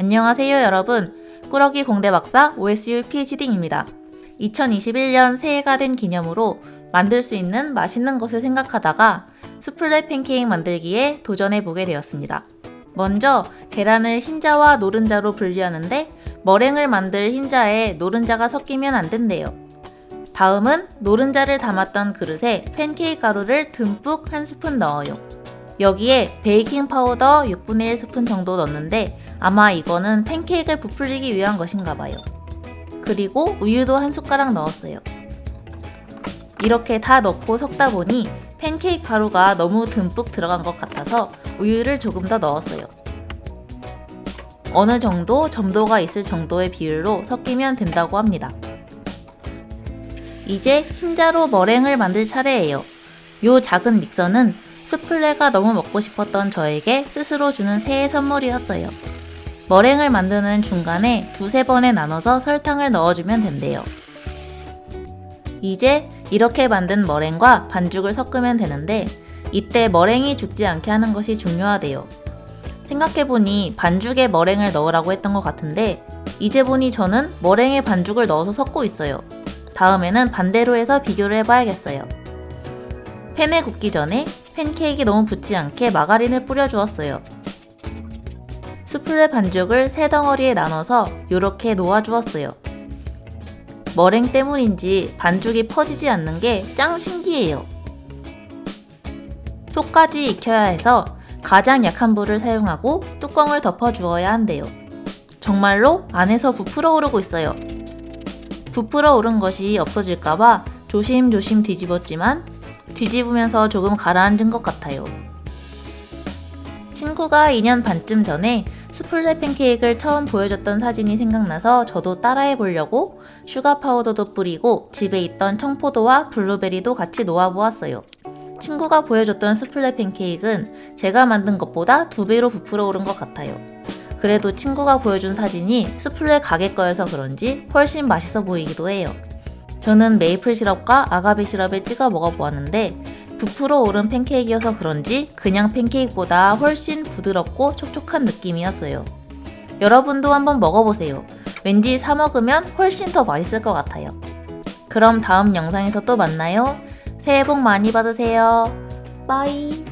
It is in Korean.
안녕하세요 여러분 꾸러기 공대 박사 OSU PhD입니다. 2021년 새해가 된 기념으로 만들 수 있는 맛있는 것을 생각하다가 수플레 팬케이크 만들기에 도전해 보게 되었습니다. 먼저 계란을 흰자와 노른자로 분리하는데 머랭을 만들 흰자에 노른자가 섞이면 안 된대요. 다음은 노른자를 담았던 그릇에 팬케이크 가루를 듬뿍 한 스푼 넣어요. 여기에 베이킹 파우더 6분의 1 스푼 정도 넣는데 아마 이거는 팬케이크를 부풀리기 위한 것인가 봐요. 그리고 우유도 한 숟가락 넣었어요. 이렇게 다 넣고 섞다 보니 팬케이크 가루가 너무 듬뿍 들어간 것 같아서 우유를 조금 더 넣었어요. 어느 정도 점도가 있을 정도의 비율로 섞이면 된다고 합니다. 이제 흰자로 머랭을 만들 차례예요. 요 작은 믹서는 수플레가 너무 먹고 싶었던 저에게 스스로 주는 새해 선물이었어요. 머랭을 만드는 중간에 두세 번에 나눠서 설탕을 넣어주면 된대요. 이제 이렇게 만든 머랭과 반죽을 섞으면 되는데 이때 머랭이 죽지 않게 하는 것이 중요하대요. 생각해보니 반죽에 머랭을 넣으라고 했던 것 같은데 이제 보니 저는 머랭에 반죽을 넣어서 섞고 있어요. 다음에는 반대로 해서 비교를 해봐야겠어요. 팬에 굽기 전에 팬케이크 너무 붙지 않게 마가린을 뿌려주었어요. 수플레 반죽을 세 덩어리에 나눠서 이렇게 놓아주었어요. 머랭 때문인지 반죽이 퍼지지 않는 게 짱 신기해요. 속까지 익혀야 해서 가장 약한 불을 사용하고 뚜껑을 덮어 주어야 한대요. 정말로 안에서 부풀어 오르고 있어요. 부풀어 오른 것이 없어질까봐 조심조심 뒤집었지만 뒤집으면서 조금 가라앉은 것 같아요. 친구가 2년 반쯤 전에 수플레 팬케이크를 처음 보여줬던 사진이 생각나서 저도 따라해 보려고 슈가 파우더도 뿌리고 집에 있던 청포도와 블루베리도 같이 놓아 보았어요. 친구가 보여줬던 수플레 팬케이크는 제가 만든 것보다 두 배로 부풀어 오른 것 같아요. 그래도 친구가 보여준 사진이 수플레 가게 거여서 그런지 훨씬 맛있어 보이기도 해요. 저는 메이플 시럽과 아가베 시럽에 찍어 먹어보았는데 부풀어 오른 팬케이크여서 그런지 그냥 팬케이크보다 훨씬 부드럽고 촉촉한 느낌이었어요. 여러분도 한번 먹어보세요. 왠지 사 먹으면 훨씬 더 맛있을 것 같아요. 그럼 다음 영상에서 또 만나요. 새해 복 많이 받으세요. 빠이.